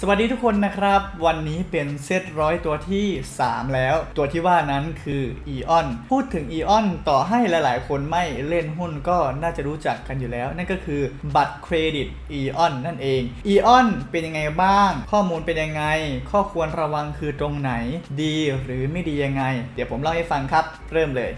สวัสดีทุกคนนะครับ วันนี้เป็นเซตร้อยตัวที่ 3 แล้ว ตัวที่ว่านั้นคืออีออนพูดถึงอีออนต่อให้หลายๆ คนไม่เล่นหุ้นก็น่าจะรู้จักกันอยู่แล้ว นั่นก็คือบัตรเครดิตอีออนนั่นเองอีออนเป็นยังไงบ้าง ข้อมูลเป็นยังไง ข้อควรระวังคือตรงไหน ดีหรือไม่ดียังไง เดี๋ยวผมเล่าให้ฟังครับ เริ่มเลย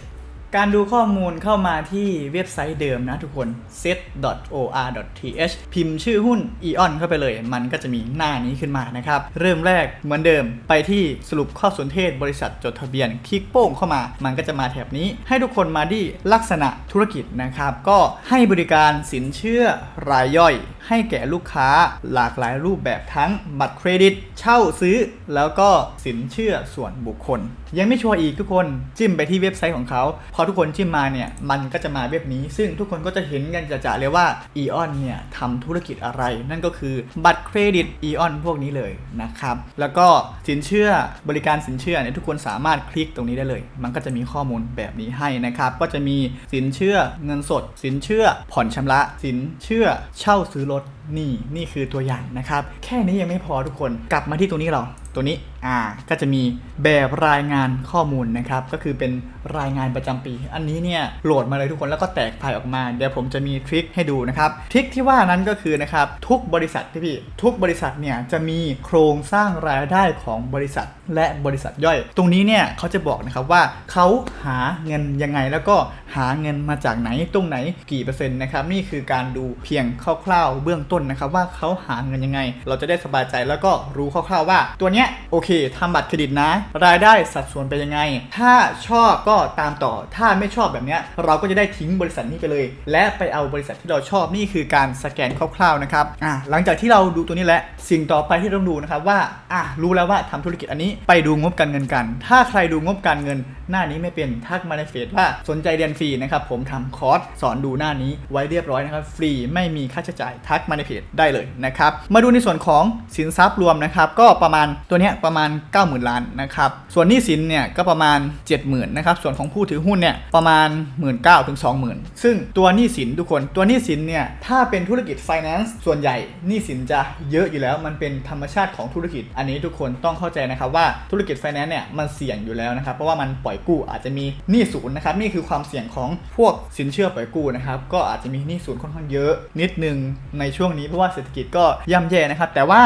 การดูข้อมูลเข้ามาที่เว็บไซต์เดิมนะทุกคน set.or.th พิมพ์ชื่อหุ้น EON เข้าไปเลย มันก็จะมีหน้านี้ขึ้นมานะครับ เริ่มแรกเหมือนเดิมไปที่สรุปข้อสนเทศบริษัทจดทะเบียน คลิกโป้งเข้ามา มันก็จะมาแถบนี้ ให้ทุกคนมาที่ลักษณะธุรกิจนะครับ ก็ให้บริการสินเชื่อรายย่อยให้แก่ลูกค้าหลากหลายรูปแบบทั้งบัตรเครดิต เช่าซื้อ แล้วก็สินเชื่อส่วนบุคคล ยังไม่ชัวร์อีกทุกคนจิ้มไปที่เว็บไซต์ของเขา พอทุกคนจิ้มมาเนี่ยมันก็จะมาเว็บนี้ ซึ่งทุกคนก็จะเห็นกันจะๆเลยว่า EON เนี่ยทำธุรกิจอะไร นั่นก็คือบัตรเครดิต EON พวกนี้เลยนะครับแล้วก็สินเชื่อบริการสินเชื่อเนี่ยทุกคนสามารถคลิกตรงนี้ได้เลย มันก็จะมีข้อมูลแบบนี้ให้นะครับก็จะมีสินเชื่อเงินสด สินเชื่อผ่อนชำระ สินเชื่อเช่าซื้อรถ นี่นี่คือตัวอย่างนะครับ แค่นี้ยังไม่พอทุกคนกลับมาที่ตรงนี้เราตัวนี้อ่าก็จะมีแบบรายงานข้อมูลนะครับ ก็คือเป็นรายงานประจำปี อันนี้เนี่ยโหลดมาเลยทุกคนแล้วก็แตกไฟล์ออกมา เดี๋ยวผมจะมีทริคให้ดูนะครับทริคที่ว่านั้นก็คือนะครับทุกบริษัทที่พี่ทุกบริษัทเนี่ยจะมีโครงสร้างรายได้ของบริษัทและบริษัทย่อย ตรงนี้เนี่ยเขาจะบอกนะครับว่าเขาหาเงินยังไงแล้วก็หาเงินมาจากไหนตรงไหนกี่เปอร์เซ็นต์นะครับนี่คือการดูเพียงคร่าวๆเบื้องต้นนะครับว่าเขาหาเงินยังไง เราจะได้สบายใจแล้วก็รู้คร่าวๆว่า ตัวเนี้ยโอเคทำบัตรเครดิตนะ รายได้สัดส่วนเป็นยังไง ถ้าชอบก็ตามต่อ ถ้าไม่ชอบแบบเนี้ยเราก็จะได้ทิ้งบริษัทนี้ไปเลย และไปเอาบริษัทที่เราชอบนี่คือการสแกนคร่าวๆนะครับอะหลังจากที่เราดูตัวนี้แล้วสิ่งต่อไปที่ต้องดูนะครับว่าอะรู้แล้วว่าทำธุรกิจอันนี้ไปดูงบการเงินกัน ถ้าใครดูงบการเงิน หน้านี้ไม่เป็นทักมาในเฟซว่าสนใจเรียนฟรีนะครับผมทำคอร์สสอนดูหน้านี้ไว้เรียบร้อยนะครับ ฟรีไม่มีค่าใช้จ่ายทักมาในเพจได้เลยนะครับ มาดูในส่วนของสินทรัพย์รวมนะครับ ก็ประมาณตัวเนี้ยประมาณ 90,000 ล้านนะครับ ส่วนหนี้สินเนี่ยก็ประมาณ 70,000นะครับ ส่วนของผู้ถือหุ้นเนี่ยประมาณ 19,000ถึง20,000 ซึ่งตัวหนี้สินทุกคนตัวหนี้สินเนี่ยถ้าเป็นธุรกิจ finance ส่วนใหญ่หนี้สินจะเยอะอยู่แล้ว มันเป็นธรรมชาติของธุรกิจ อันนี้ทุกคนต้องเข้าใจนะครับว่าธุรกิจ finance เนี่ยมันเสี่ยงอยู่แล้วนะครับ เพราะว่ามันปล่อยกู้อาจจะมีหนี้ศูนย์นะครับนี่คือความเสี่ยงของพวกสินเชื่อปล่อยกู้นะครับก็อาจจะมีหนี้ศูนย์ค่อนข้างเยอะนิดนึงในช่วงนี้เพราะว่าเศรษฐกิจก็ย่ำแย่นะครับ แต่ว่า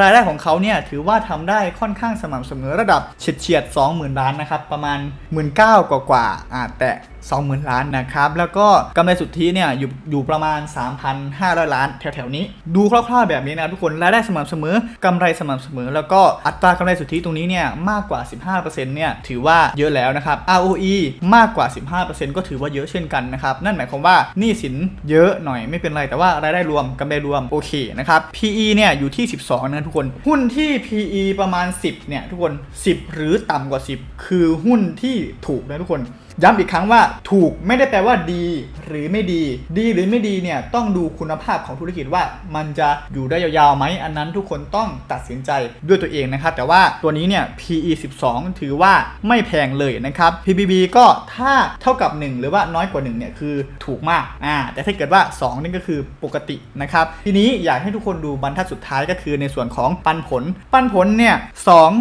รายได้ของเขาเนี่ยถือว่าทำได้ค่อนข้างสม่ำเสมอระดับเฉียดเฉียด20,000 ล้านนะครับ ประมาณ 1 9 0 0 0กว่ากว่าอ่าแต่ 20,000 ล้านนะครับ แล้วก็กำไรสุทธิเนี่ยอยู่อยู่ประมาณ 3,500 ล้านแถวๆนี้ ดูคร่าวๆแบบนี้นะทุกคนรายได้สม่ำเสมอกำไรสม่ำเสมอ แล้วก็อัตรากำไรสุทธิตรงนี้เนี่ยมากกว่า 15%เนี่ยถือว่าเยอะแล้วนะครับ ROE มากกว่า 15%ก็ถือว่าเยอะเช่นกันนะครับนั่นหมายความว่าหนี้สินเยอะหน่อยไม่เป็นไรแต่ว่ารายได้รวมกำไรรวมโอเคนะครับ PE เนี่ยอยู่ที่ 12นะทุกคน หุ้นที่ PE ประมาณ 10เนี่ยทุกคน 10 หรือต่ำกว่า 10 คือหุ้นที่ถูกนะทุกคน ย้ำอีกครั้งว่าถูกไม่ได้แปลว่าดีหรือไม่ดี ดีหรือไม่ดีเนี่ยต้องดูคุณภาพของธุรกิจว่ามันจะอยู่ได้ยาวๆไหมอันนั้นทุกคนต้องตัดสินใจด้วยตัวเองนะครับแต่ว่าตัวนี้เนี่ย PE 12 ถือว่าไม่แพงเลยนะครับ PBB ก็ถ้าเท่ากับ 1 หรือว่าน้อยกว่า1เนี่ยคือถูกมากอ่าแต่ถ้าเกิดว่า 2 นี่ก็คือปกตินะครับทีนี้อยากให้ทุกคนดูบรรทัดสุดท้ายก็คือในส่วนของปันผล ปันผลเนี่ย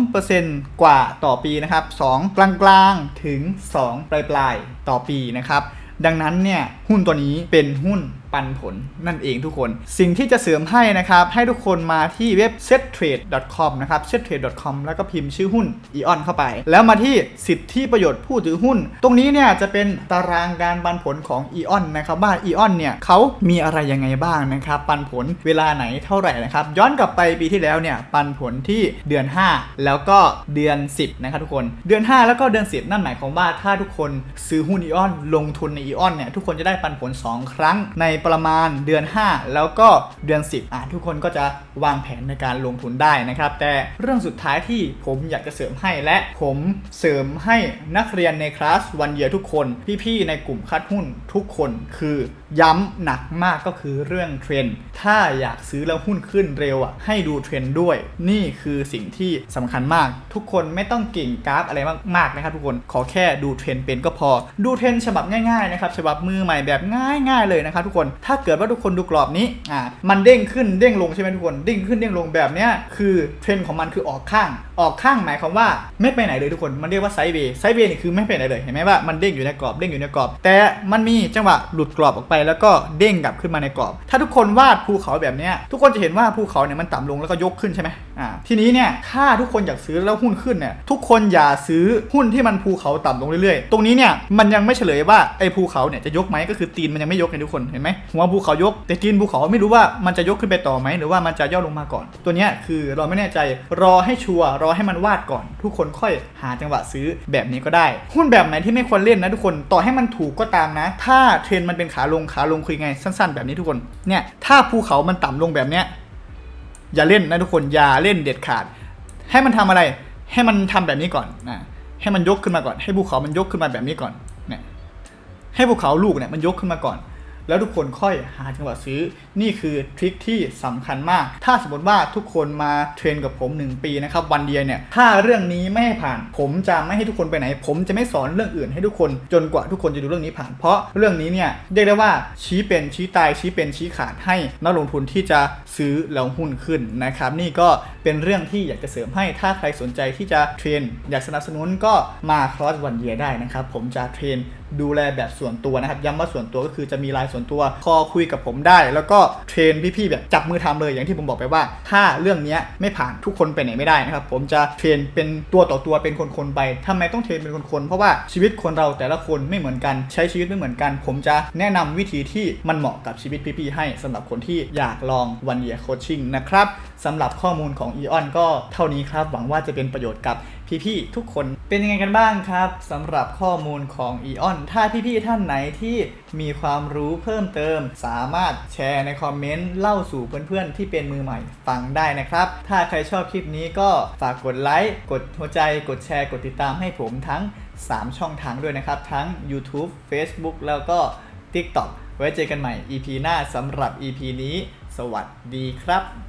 2%กว่าต่อปีนะครับ2กลางๆถึง2ปลายลายๆ ต่อปีนะครับ ดังนั้นเนี่ยหุ้นตัวนี้เป็นหุ้น ปันผลนั่นเองทุกคน สิ่งที่จะเสริมให้นะครับ ให้ทุกคนมาที่เว็บ settrade.com นะครับ settrade.com แล้วก็พิมพ์ชื่อหุ้น EON เข้าไป แล้วมาที่สิทธิประโยชน์ผู้ถือหุ้น ตรงนี้เนี่ยจะเป็นตารางการปันผลของ EON นนะครับว่า EON เนี่ยเขามีอะไรยังไงบ้างนะครับ ปันผลเวลาไหนเท่าไหร่นะครับ ย้อนกลับไปปีที่แล้วเนี่ยปันผลที่เดือน 5 แล้วก็เดือน 10 นะครับทุกคนเดือน 5 แล้วก็เดือน 10 นั่นหมายความว่าถ้าทุกคนซื้อหุ้น EON ลงทุนใน EON เนี่ยทุกคนจะได้ปันผล 2 ครั้งในประมาณเดือน 5 แล้วก็เดือน 10อะทุกคนก็จะวางแผนในการลงทุนได้นะครับ แต่เรื่องสุดท้ายที่ผมอยากจะเสริมให้และผมเสริมให้นักเรียนในคลาสวันเยียทุกคน พี่ๆในกลุ่มคัดหุ้นทุกคนคือ ย้ำหนักมากก็คือเรื่องเทรนด์ถ้าอยากซื้อแล้วหุ้นขึ้นเร็วอะให้ดูเทรนด์ด้วย นี่คือสิ่งที่สำคัญมาก ทุกคนไม่ต้องเก่งกราฟอะไรมากๆนะครับทุกคนขอแค่ดูเทรนด์เป็นก็พอ ดูเทรนด์ฉบับง่ายๆนะครับฉบับมือใหม่แบบง่าย ๆเลยนะครับทุกคนถ้าเกิดว่าทุกคนดูกรอบนี้อ่ามันเด้งขึ้นเด้งลงใช่ไหมทุกคนเด้งขึ้นเด้งลงแบบเนี้ยคือเทรนด์ของมันคือออกข้าง ออกข้างหมายความว่าไม่ไปไหนเลยทุกคนมันเรียกว่าไซด์เวย์ไซด์เวย์นี่คือไม่ไปไหนเลยเห็นไหมว่ามันเด้งอยู่ในกรอบเด้งอยู่ในกรอบ แต่มันมีจังหวะหลุดกรอบออกไปแล้วก็เด้งกลับขึ้นมาในกรอบ ถ้าทุกคนวาดภูเขาแบบนี้ทุกคนจะเห็นว่าภูเขาเนี่ยมันต่ำลงแล้วก็ยกขึ้นใช่ไหมอ่าทีนี้เนี่ยถ้าทุกคนอยากซื้อแล้วหุ้นขึ้นเนี่ยทุกคนอย่าซื้อหุ้นที่มันภูเขาต่ำลงเรื่อยๆ ตรงนี้เนี่ยมันยังไม่เฉลยว่าไอ้ภูเขาเนี่ยจะยกไหมก็คือตีนมันยังไม่ยกเลยทุกคนเห็นไหมหัวภูเขายก แต่ตีนภูเขาไม่รู้ว่ามันจะยกขึ้นไปต่อไหมหรือว่ามันจะย่อลงมาก่อน ตัวเนี้ยคือเราไม่แน่ใจรอให้ชัวร์รอให้มันวาดก่อน ทุกคนค่อยหาจังหวะซื้อแบบนี้ก็ได้ หุ้นแบบไหนที่ไม่ควรเล่นนะทุกคนต่อให้มันถูกก็ตามนะ ถ้าเทรนมันเป็นขาลงขาลงคุยไงสั้น ๆ แบบนี้ทุกคนเนี่ยถ้าภูเขามันต่ำลงแบบเนี้ยอย่าเล่นนะทุกคนอย่าเล่นเด็ดขาด ให้มันทำอะไร ให้มันทำแบบนี้ก่อนนะให้มันยกขึ้นมาก่อน ให้ภูเขามันยกขึ้นมาแบบนี้ก่อนเนี่ยให้ภูเขาลูกเนี่ยมันยกขึ้นมาก่อน แล้วทุกคนค่อยหาจังหวะซื้อ นี่คือทริคที่สำคัญมาก ถ้าสมมติว่าทุกคนมาเทรนกับผม 1 ปีนะครับวันเดียวเนี่ย ถ้าเรื่องนี้ไม่ให้ผ่าน ผมจะไม่ให้ทุกคนไปไหน ผมจะไม่สอนเรื่องอื่นให้ทุกคน จนกว่าทุกคนจะดูเรื่องนี้ผ่าน เพราะเรื่องนี้เนี่ยเรียกได้ว่าชี้เป็นชี้ตายชี้เป็นชี้ขาดให้นักลงทุนที่จะซื้อแล้วหุ้นขึ้นนะครับ นี่ก็เป็นเรื่องที่อยากจะเสริมให้ถ้าใครสนใจที่จะเทรน อยากสนับสนุนก็มาคลอสวันเยียได้นะครับ ผมจะเทรนดูแลแบบส่วนตัวนะครับ ย้ำว่าส่วนตัวก็คือจะมีไลน์ส่วนตัว คอคุยกับผมได้ แล้วก็เทรนพี่ๆแบบจับมือทำเลยอย่างที่ผมบอกไปว่า ถ้าเรื่องนี้ไม่ผ่านทุกคนไปไหนไม่ได้นะครับ ผมจะเทรนเป็นตัวต่อตัวเป็นคนๆไปทำไมต้องเทรนเป็นคนๆเพราะว่าชีวิตคนเราแต่ละคนไม่เหมือนกันใช้ชีวิตไม่เหมือนกัน ผมจะแนะนำวิธีที่มันเหมาะกับชีวิตพี่ๆให้สำหรับคนที่อยากลองวันเยียโคชชิ่งนะครับสำหรับข้อมูลของ e ออนก็เท่านี้ครับ หวังว่าจะเป็นประโยชน์กับพี่ๆทุกคนเป็นยังไงกันบ้างครับสำหรับข้อมูลของ e ออนถ้าพี่ๆท่านไหนที่มีความรู้เพิ่มเติม สามารถแชร์ในคอมเมนต์เล่าสู่เพื่อนๆที่เป็นมือใหม่ฟังได้นะครับ ถ้าใครชอบคลิปนี้ก็ฝากกดไลค์กดหัวใจ กดแชร์ กดติดตามให้ผมทั้ง 3 ช่องทางด้วยนะครับ ทั้ง YouTube Facebook แล้วก็ TikTok ไว้เจอกันใหม่ EP หน้าสำหรับ EP นี้ สวัสดีครับ